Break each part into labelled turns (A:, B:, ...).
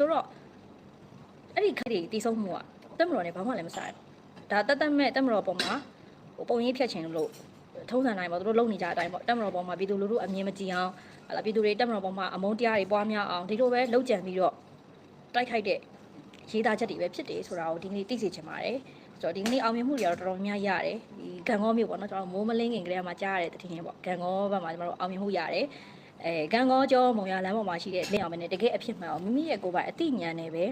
A: ဆိုတော့အဲ့ဒီခက်တွေတီးဆုံးမှုကတက်မတော်နဲ့ဘာမှလည်းမဆိုင်ဘူးဒါတက်တက်မဲ့တက်မတော်ပေါ်မှာဟိုပုံရိပ်ဖြတ်ချင်လို့ထုံးစံတိုင်းပေါ့သူတို့လုံနေကြတဲ့အတိုင်းပေါ့တက်မတော်ပေါ်မှာပြည်သူလူထုအမြင်မကြည်အောင်ဟလာပြည်သူတွေတက်မတော်ပေါ်မှာအမုန်းတရားတွေပွားများအောင်ဒီလိုပဲလုံကြံပြီးတော့တိုက်ခိုက်တဲ့ရေးသားချက်တွေပဲဖြစ်တယ်ဆိုတာကိုဒီနေ့သိစေချင်ပါတယ်ဆိုတော့ဒီကနေ့အောင်မြင်မှုတွေကတော့တော်တော်များများရတယ်ဒီဂံကောမြို့ပေါ့နော်ကျွန်တော်မိုးမလင်းခင်ကလေးကမှကြားရတဲ့တည်င်းပေါ့ဂံကောဘက်မှာကျွန်တော်တို့အောင်မြင်မှုရတယ် အဲဂံကောကျော်မုံရလမ်းပေါ်မှာရှိတဲ့လင်းအောင်မနဲ့တကယ်အဖြစ်မှန်အောင်မိမိရဲ့ကိုယ်ပိုင်အသိဉာဏ်နဲ့ပဲ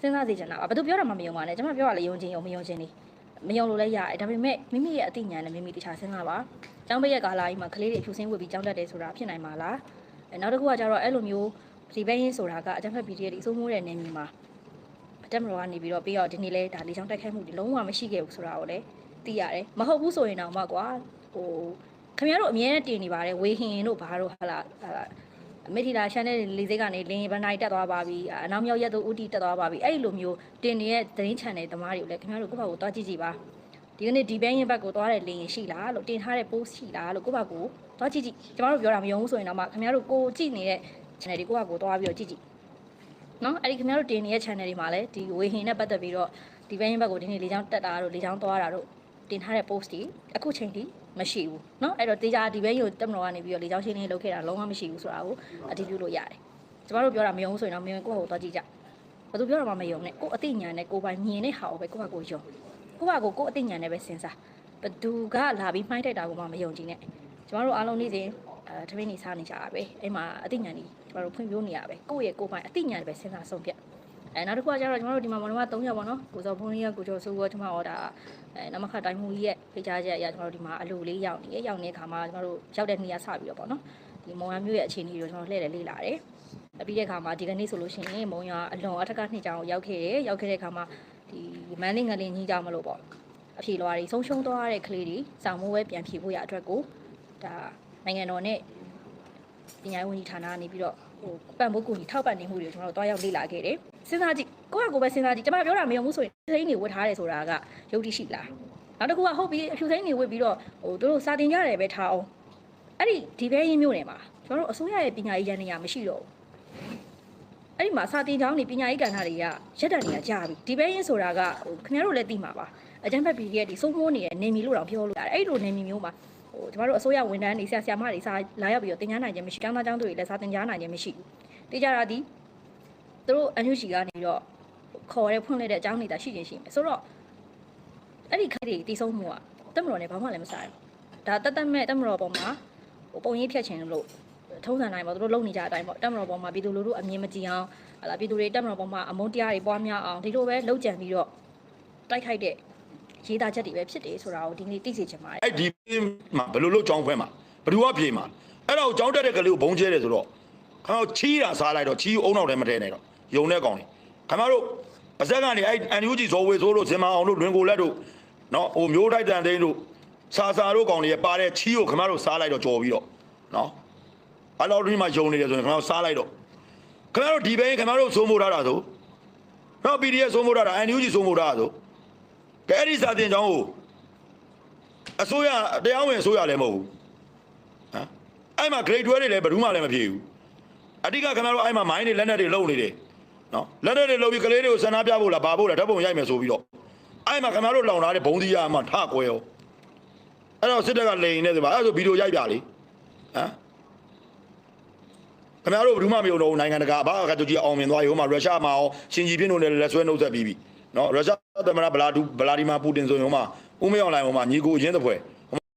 A: စဉ်းစားစေချင်တာပါဘာသူပြောတာမှမယုံပါနဲ့ကျွန်မပြောရလေယုံချင်းယုံမယုံချင်းနေမယုံလို့လည်းရတယ်ဒါပေမဲ့မိမိရဲ့အသိဉာဏ်နဲ့မိမိတခြားစဉ်းစားပါကျောင်းပိတ်ရက်ကာလကြီးမှာကလေးတွေဖြူစင်းဝတ်ပြီးကျောင်းတက်တယ်ဆိုတာဖြစ်နိုင်မှာလားအဲနောက်တစ်ခုကကျတော့အဲ့လိုမျိုးဒီဘဲရင်းဆိုတာကအကြမ်းဖက် PDF တွေအစိုးမိုးတဲ့နေမြေမှာအတက်မတော်ကနေပြီးတော့ပြီးတော့ဒီနေ့လဲဒါလေးချောင်းတိုက်ခိုက်မှုဒီလုံးဝမရှိခဲ့ဘူးဆိုတာကိုလည်းသိရတယ်မဟုတ်ဘူးဆိုရင်တော့မှကွာဟို ခင်ဗျားတို့အမြဲတမ်းတင်နေပါတယ်ဝေဟင်တို့ဘာတို့ဟာလာဟာမေထီလာ channel လေးစိတ်ကနေလင်းဘန်နိုင်တက်သွားပါပြီအနောက်မြောက်ရက်တို့ဥတီတက်သွားပါပြီအဲ့ဒီလိုမျိုးတင်နေတဲ့သတင်း channel သမားတွေကိုလည်းခင်ဗျားတို့ကိုယ့်ဘာကိုသွားကြည့်ကြည့်ပါဒီကနေ့ဒီဘန်းရင်ဘက်ကိုသွားတဲ့လင်းရှိလားလို့တင်ထားတဲ့ post ရှိလားလို့ကိုယ့်ဘာကိုသွားကြည့်ကြည့်ကျမတို့ပြောတာမယုံဘူးဆိုရင်တော့မှခင်ဗျားတို့ကိုကြည့်နေတဲ့ channel တွေကိုယ့်ဘာကိုသွားပြီးတော့ကြည့်ကြည့်နော်အဲ့ဒီခင်ဗျားတို့တင်နေတဲ့ channel တွေမှာလည်းဒီဝေဟင်နဲ့ပတ်သက်ပြီးတော့ဒီဘင်းဘက်ကိုဒီနေ့လေးချောင်းတက်တာတို့လေးချောင်းသွားတာတို့တင်ထားတဲ့ post တွေအခုချိန်ထိ မရှိဘူးเนาะအဲ့တော့တေချာဒီဘင်းကိုတက်မတော်ကနေပြီးတော့လေးချောင်းရှင်းလင်းလုပ်ခဲ့တာလုံးဝမရှိဘူးဆိုတာကိုအတည်ပြုလို့ရတယ်ကျမတို့ပြောတာမယုံဘူးဆိုရင်တော့မယုံကိုယ့်ဟာကိုသွားကြည့်ကြဘာသူပြောတာမှမယုံနဲ့ကိုယ်အသိဉာဏ်နဲ့ကိုယ်ပိုင်မြင်တဲ့ဟာကိုပဲကိုယ့်ဟာကိုယုံကိုယ့်ဟာကိုကိုယ်အသိဉာဏ်နဲ့ပဲစဉ်းစားဘသူကလာပြီးမှိုင်းတိုက်တာကိုမှမယုံကြည်နဲ့ကျမတို့အားလုံးနေ့စဉ်အဲတပင်းနေစားနေကြတာပဲအဲ့မှာအသိဉာဏ်ကြီးကျမတို့ဖွင့်ပြနေရပဲကိုယ့်ရဲ့ကိုယ်ပိုင်အသိဉာဏ်ပဲစဉ်းစားဆုံးဖြတ် အဲနောက်တစ်ခုကကျတော့ကျွန်တော်တို့ဒီမှာမနမ3ရက်ပေါ့နော်ကိုစောဖုန်းလေးကကိုကျော်စိုးကကျွန်မဟောတာအဲနမခတိုင်းမူကြီးရဲ့ဖိတ်ကြားချက်အရာကျွန်တော်တို့ဒီမှာအလူလေးရောက်နေရရောက်နေတဲ့ခါမှာကျွန်တော်တို့ရောက်တဲ့နေရာစပြီးတော့ပေါ့နော်ဒီမုံရမျိုးရဲ့အခြေအနေကိုကျွန်တော်လှည့်တယ်လေ့လာတယ်အပြီးတဲ့ခါမှာဒီကနေ့ဆိုလို့ရှိရင်မုံရအလွန်အထက်ကနှစ်ကြောင်ရောက်ခဲ့တယ်ရောက်ခဲ့တဲ့ခါမှာဒီမန်းလေးငလင်းကြီးကြောင်မလို့ပေါ့အဖြေလွားတွေဆုံးရှုံးသွားတဲ့ကလေးတွေစောင့်မိုးပဲပြန်ဖြေဖို့ရအတွက်ကိုဒါနိုင်ငံတော်နဲ့ပညာရေးဝန်ကြီးဌာနကနေပြီးတော့ဟိုပံ့ပိုးကူညီထောက်ပံ့နေမှုတွေကိုကျွန်တော်တို့တွားရောက်လေ့လာခဲ့တယ် စဉ်းစားကြည့်ကိုယ့်ဟာကိုယ်ပဲစဉ်းစားကြည့်ကျွန်မပြောတာမယုံဘူးဆိုရင်စိမ့်နေဝတ်ထားတယ်ဆိုတာကယုတ်တိရှိလားနောက်တစ်ခုကဟုတ်ပြီအဖြူစိမ့်နေဝတ်ပြီးတော့ဟိုတို့စာတင်ကြတယ်ပဲထားအောင်အဲ့ဒီဒီဘဲရင်းမျိုးနေမှာကျွန်တော်တို့အစိုးရရဲ့ပညာရေးရန်နေရမရှိတော့ဘူးအဲ့ဒီမှာစာတင်ကျောင်းနေပညာရေးကဏ္ဍတွေကရက်တန်တွေကကြာပြီဒီဘဲရင်းဆိုတာကဟိုခင်ဗျားတို့လည်းသိမှာပါအကြံဖက်ပီရဲ့ဒီစိုးမိုးနေတဲ့နေမီလို့တောင်ပြောလို့ရတယ်အဲ့လိုနေမီမျိုးမှာဟိုကျွန်တော်တို့အစိုးရဝန်ထမ်းတွေဆရာဆရာမတွေစာလာရောက်ပြီးတော့တင်ကြားနိုင်ခြင်းမရှိကျောင်းသားကျောင်းသူတွေလည်းစာတင်ကြားနိုင်ခြင်းမရှိဘူးတေးကြတာဒီ သူတို့အန်ယူဂျီကနေပြီးတော့ခေါ်ရဲဖွင့်လိုက်တဲ့အကြောင်းနေတာရှိချင်းရှိမယ်ဆိုတော့အဲ့ဒီခက်တွေတီးဆုံးမှုကတက်မတော်နဲ့ဘာမှလည်းမဆိုင်ဘူးဒါတက်တက်မဲ့တက်မတော်ပေါ်မှာဟိုပုံရိပ်ဖြတ်ချင်လို့ထုံးစံတိုင်းပေါ့သူတို့လုံနေကြတဲ့အတိုင်းပေါ့တက်မတော်ပေါ်မှာပြည်သူလူထုအမြင်မကြည်အောင်ဟလာပြည်သူတွေတက်မတော်ပေါ်မှာအမုန်းတရားတွေပွားများအောင်ဒီလိုပဲလုံကြံပြီးတော့တိုက်ခိုက်တဲ့ရေးသားချက်တွေပဲဖြစ်တယ်ဆိုတာကိုဒီနေ့သိစေချင်ပါတယ်
B: အဲ့ဒီမှာဘယ်လိုလုပ်ကြောင်းဖွဲမှာဘယ်သူကပြေမှာအဲ့တော့ကြောင်းတက်တဲ့ကလေးကိုဘုံကျဲတယ်ဆိုတော့ခင်ဗျားတို့ချီးတာစားလိုက်တော့ချီးအုံနောက်လည်းမထဲနဲ့တော့ ယုံတဲ့ကောင်တွေခင်ဗျားတို့ပါဇက်ကနေအဲ့အန်ယူဂျီဇော်ဝေဆိုးတို့ဇင်မာအောင်တို့လွင်ကိုလက်တို့နော်ဟိုမျိုးထိုက်တန်သိန်းတို့စာစာတို့ကောင်တွေပါတဲ့ချီးကိုခင်ဗျားတို့စားလိုက်တော့ကြော်ပြီးတော့နော်အဲ့တော့ဒီမှာယုံနေတယ်ဆိုရင်ခင်ဗျားတို့စားလိုက်တော့ခင်ဗျားတို့ဒီဘဲခင်ဗျားတို့စိုးမိုးထားတာဆိုနော် PDF စိုးမိုးထားတာအန်ယူဂျီစိုးမိုးထားတာဆိုကဲအဲ့ဒီစာတင်ကြောင်းကိုအစိုးရတရားဝင်အစိုးရလည်းမဟုတ်ဘူးဟမ်အဲ့မှာ grade 12တွေလည်းဘယ်သူမှလည်းမဖြေဘူးအဓိကခင်ဗျားတို့အဲ့မှာ mine တွေလက်နက်တွေလုံနေတယ် နော်လက်နက်တွေလုံပြီးကလေးတွေကိုဆန္ဒပြဖို့လားဘာဖို့လားဓာတ်ပုံရိုက်မယ်ဆိုပြီးတော့အဲ့မှာခင်ဗျားတို့လောင်ထားတဲ့ဘုံဒီယာမှာထကွဲရောအဲ့တော့စစ်တပ်ကလိန်နေတယ်ပါအဲ့ဒါဆိုဗီဒီယိုရိုက်ပြလေဟမ်ခင်ဗျားတို့ဘယ်သူမှမယုံတော့ဘူးနိုင်ငံတကာဘာကတူကြီးအောင်မြင်သွားရောမှာရုရှားမှာအောင်ရှင်ကြီးပြင်းတို့လည်းလက်ဆွဲနှုတ်ဆက်ပြီးပြီနော်ရုရှားသမ္မတဗလာဒူဗလာဒီမာပူတင်ဆိုရင်ဟိုမှာဦးမေအောင်လိုင်ဟိုမှာညီကိုအရင်တစ်ဖွဲ